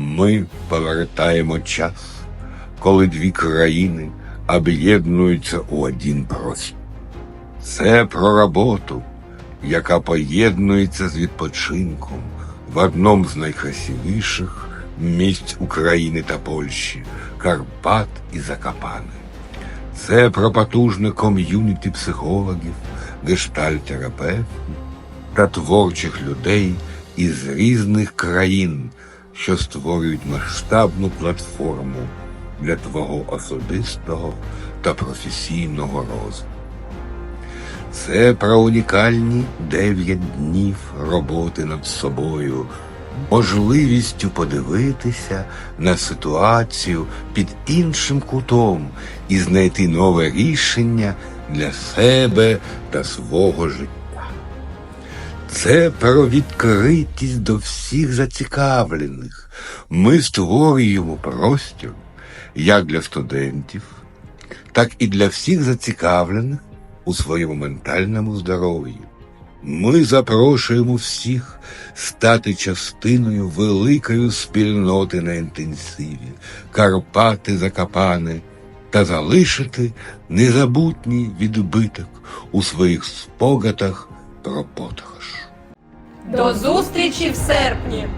Ми повертаємо час, коли дві країни об'єднуються у один простір. Це про роботу, яка поєднується з відпочинком в одному з найкрасивіших місць України та Польщі Карпат і Закопане. Це про потужне ком'юніті психологів, гештальтерапевтів та творчих людей із різних країн, що створюють масштабну платформу для твого особистого та професійного розвитку. Це про унікальні дев'ять днів роботи над собою, можливістю подивитися на ситуацію під іншим кутом і знайти нове рішення для себе та свого життя. Це про відкритість до всіх зацікавлених. Ми створюємо простір як для студентів, так і для всіх зацікавлених у своєму ментальному здоров'ї. Ми запрошуємо всіх стати частиною великої спільноти на інтенсиві, Карпати Закопане та залишити незабутній відбиток у своїх спогадах подорож. До зустрічі в серпні!